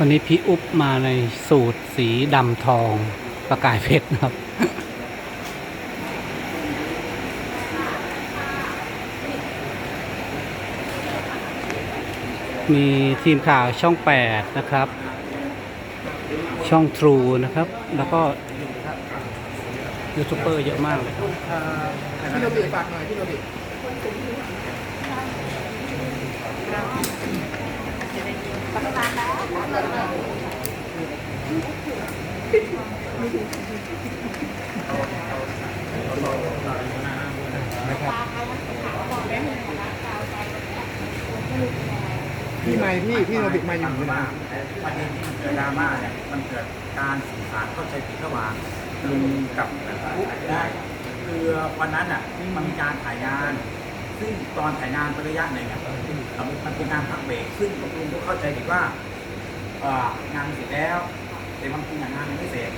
วันนี้พี่อุ๊บมาในสูตรสีดำทองประกายเพชรครับ มีทีมข่าวช่อง 8 นะครับ ช่อง True นะครับ แล้วก็ยูทูบเบอร์เยอะมากเลยครับพี่โนบิฝากหน่อยพี่โนบิ พี่ไม่พี่พี่โนบิไม่อยู่ที่ไหนประเด็นที่เกิดดราม่าเนี่ยมันเกิดการสื่อสารเข้าใจผิดระหว่างลุงกับผู้ได้คือวันนั้นอะมันมีการถ่ายงาน ซึ่งตอนถ่ายงานเป็นระยะหนึ่งอะ มันเป็นการพักเบรกซึ่งลุงก็เข้าใจผิดว่าเอ่องานเสร็จแล้ว แต่บางทีงานยังไม่เสร็จ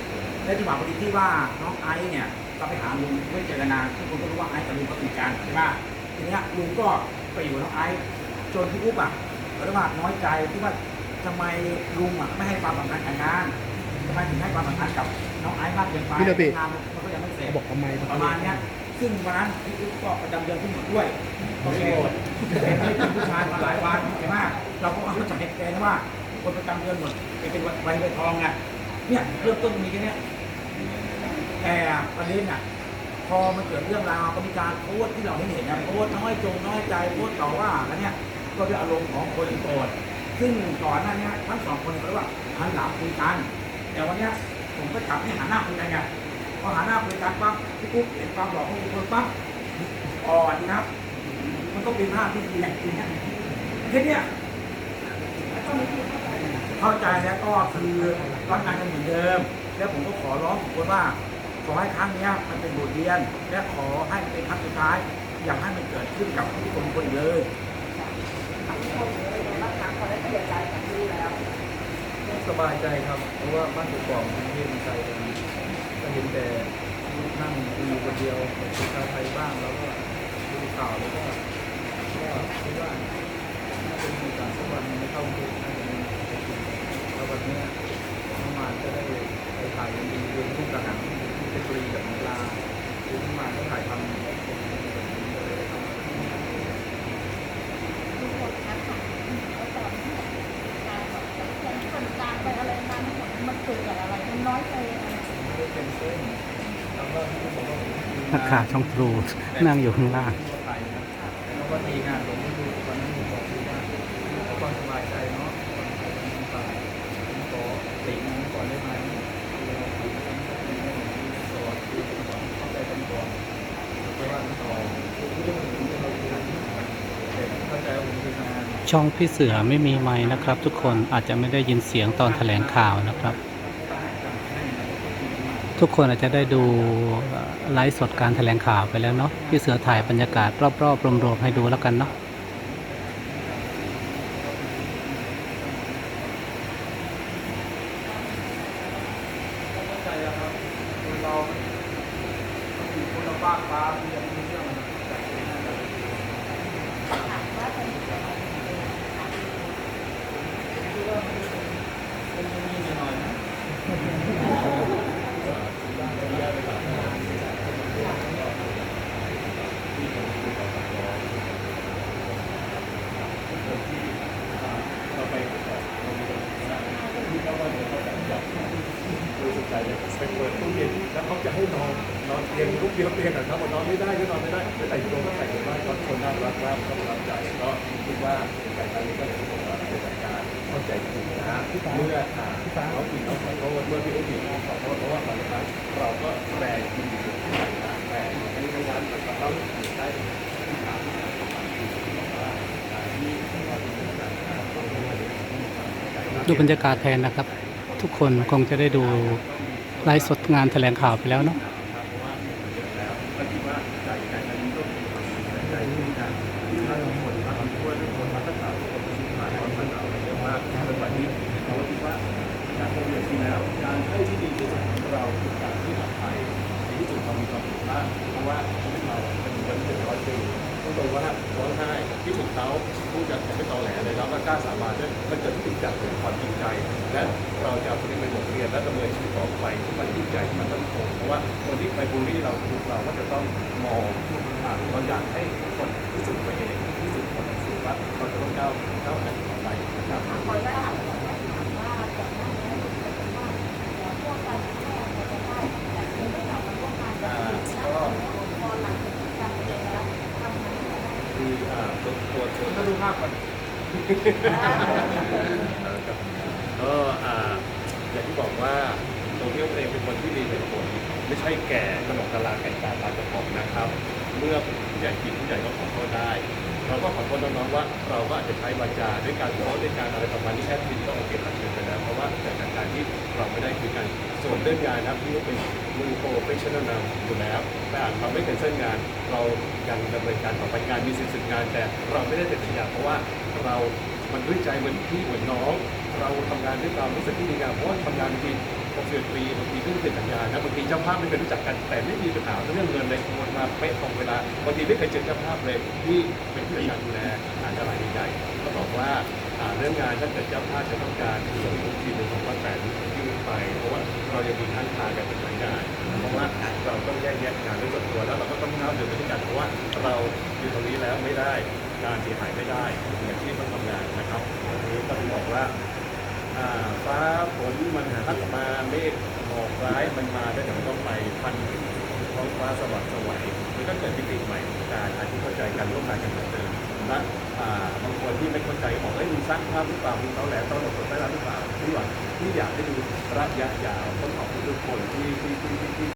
และที่หว่าพอดีที่ว่าน้องไอซ์เนี่ยก็ไปหาลุงไม่เจอกันนานทุกคนก็รู้ว่าไอซ์กับลุงก็สนิทกันใช่ไหมทีเนี้ยลุงก็ไปอยู่กับน้องไอซ์จนพี่อุ๊บอะก็เลยว่าน้อยใจที่ว่าทำไมลุงอะไม่ให้ความสำคัญกับงานทำไมถึงให้ความสำคัญกับน้องไอซ์มากเกินไปพี่โนบิงานมันก็ยังไม่เสร็จเขาบอกทำไมประมาณเนี้ยซึ่งวันนั้นพี่อุ๊บก็ประจำเดือนขึ้นหมดด้วย โอเคเป็นเป็นผู้ชายมาหลายวันใช่ไหมเราก็เข้าใจแกนะว่า คนประจำเดือนหมดเป็นวันวันใบทองไงเนี่ยเริ่มต้นมีแค่นี้แต่ประเด็นอะพอมันเกิดเรื่องราวก็มีการโพสที่เราเห็นเห็นนะโพสน้อยจงน้อยใจโพสต์ต่อว่าแล้วเนี่ยก็ด้วยอารมณ์ของคนโกรธซึ่งก่อนหน้านี้ทั้งสองคนเขาเรียกว่าหันหลังคุยกัน แต่วันนี้ผมก็จับให้หันหน้าคุยกันไงพอหันหน้าคุยกันปั๊บพี่ปุ๊บเห็นความหล่อของคนปั๊บอ่อนครับ มันก็เป็นภาพที่ดีแหละจริงๆแค่เนี้ยเข้าใจแล้วก็คือรักกันกันเหมือนเดิม แล้วผมก็ขอร้องทุกคนว่า ขอให้ครั้งเนี้ยมันเป็นบทเรียน และขอให้มันเป็นครั้งสุดท้าย อย่าให้มันเกิดขึ้นกับทุกคนคนเลยสบายใจครับ เพราะว่าบ้านอยู่กองมันเย็นใจกันก็เห็นแต่นั่งดูคนเดียวดูชาไทยบ้างแล้วก็ดูข่าวแล้วก็ คิดว่าน่าจะมีการสักวันไม่เข้ากรุงเทพน่าจะมีแล้ววันเนี้ยน้องมานก็ได้ไปถ่ายดีเรียนทุ่งกระหังที่เพชรบุรีกับลาคือน้องมาก็ถ่ายทำมันเกิดจากอะไรมันน้อยใจอะไรไม่ได้เป็นเส้นแล้วก็ที่เขาบอกว่านักข่าวช่อง True นั่งอยู่ข้างล่าง ความสบายใจเนาะต่างๆผมขอติงนก่อนได้ไหมเราคุยกันในเรื่อสอนเข้าใจกันก่อนเพราะว่าต่อเรื่องที่เราคุยกันแต่เข้าใจผมคืองานช่องพี่เสือไม่มีไม้นะครับ ทุกคนอาจจะไม่ได้ยินเสียงตอนแถลงข่าวนะครับ ทุกคนอาจจะได้ดูไลฟ์สดการแถลงข่าวไปแล้วเนาะพี่เสือถ่ายบรรยากาศรอบๆรวมๆให้ดูแล้วกันเนาะ เข้าใจแล้วครับคนเรา อยู่คนละฝากฟ้าเรียนเรื่องแต่เป็นอะไรเป็นมีหน่อยนะ ไปเปิดตู้เย็นแล้วเขาจะให้นอนนอนเตียงลูกเดียวเตียงกับเขาบนอนไม่ได้ก็นอนไม่ได้ไปแต่งตัวก็แต่งตัวบ้านก็คนน่ารักมากก็รับใจก็คิดว่าแต่การนี้ก็ถือว่าเป็นการเข้าใจผิดนะเมื่อเขาผิดเราขอโทษเมื่อพี่อุ้มผิดเราขอโทษเพราะว่าบางครั้งเราก็แรงจริงอยู่แต่อันนี้ไม่งั้นเราต้องได้ดูบรรยากาศแทนนะครับ ทุกคนคงจะได้ดูไลฟ์สดงานแถลงข่าวไปแล้วเนาะที่ดีที่สุดของเราคือการที่ปลอดภัยในที่สุดเรามีความสุขมากเพราะว่าเรา จะไม่ตอแหลเลยแล้วก็กล้าสามานด้วยมันเกิดที่ติดจากความจริงใจ และเราจะเอาตรงนี้เป็นบทเรียนและดำเนินชีวิตต่อไปที่มันจริงใจที่มันต้องคงเพราะว่าคนที่ไปบูลลี่เราถูกเราก็จะต้องมองอ่าเราอยากให้คนรู้สึกไปเองรู้สึกคนรู้สึกว่าเราจะต้องก้าวก้าวไปต่อไปนะครับ ขออนุญาตถามว่าก่อนหน้านี้เป็นว่าพวกการแพทย์จะได้แต่ไม่ทำกับพวกการ อ่าก็ พอหลังจากการเรียนแล้วทำงานได้ คืออ่า ตัวตัวตัวก็ดูภาพก่อนครับก็อ่าอย่างที่บอกว่าโซเทียลเองเป็นคนที่มีเหตุผลไม่ใช่แก่ขนมตลาแก่ตาตาจะของนะครับ เมื่อผู้ใหญ่ผิดผู้ใหญ่ก็ขอโทษได้เราก็ขอโทษน้องๆว่า เราก็อาจจะใช้วาจาด้วยการโพสด้วยการอะไรประมาณนี้แอดมินก็โอเคตัดเชิญไปแล้ว ส่วนเรื่องงานนะครับที่เป็นมือโปรเฟชชั่นอลนำอยู่แล้วแต่อาจเราไม่เป็นเส้นงาน เรายังดำเนินการต่อไปงานมีสิทธิ์งาน แต่เราไม่ได้เป็นสัญญาเพราะว่าเรามันด้วยใจเหมือนพี่เหมือนน้อง เราทำงานด้วยความรู้สึกที่ดีงามเพราะว่าทำงานบางทีหกสิบปีบางทีเพิ่งเซ็นสัญญานะบางทีเจ้าภาพไม่เคยรู้จักกันแต่ไม่มีปัญหาเรื่องเงินเลยโอนมาเป๊ะตรงเวลาบางทีไม่เคยเจอเจ้าภาพเลยที่เป็นผู้จัดการดูแลอาจจะรายใหญ่ก็บอกว่าเรื่องงานถ้าเกิดเจ้าภาพจะต้องการส่งทุกทีหนึ่งของวันแปดยื่น ไป เพราะว่าเรายังมีท่านทางกันเป็นรายงานเพราะว่าเราต้องแยกแยะงานเรื่องส่วนตัวแล้วเราก็ต้องก้าเดินไปด้วยกันเพราะว่าเราอยู่ตรงนี้แล้วไม่ได้การเสียหายไม่ได้อย่างที่ต้องทำงานนะครับวันนี้ต้องบอกว่าฟ้าฝนมันพัดมาเมฆหมอกร้ายมันมาแล้วเดี๋ยวมันต้องไปพันท้องฟ้าสว่างสวยมันก็เกิดมิติใหม่การอาจจะเข้าใจกันร่วมงานกันเหมือนเดิม และบางคนที่ไม่เข้าใจบอกเอ้ยมีสร้างภาพหรือเปล่ามีเขาแหลมตลอดสดได้รับหรือเปล่าที่หวังที่อยากให้ดูระยะยาวต้องขอบคุณทุกคนที่ที่ที่ที่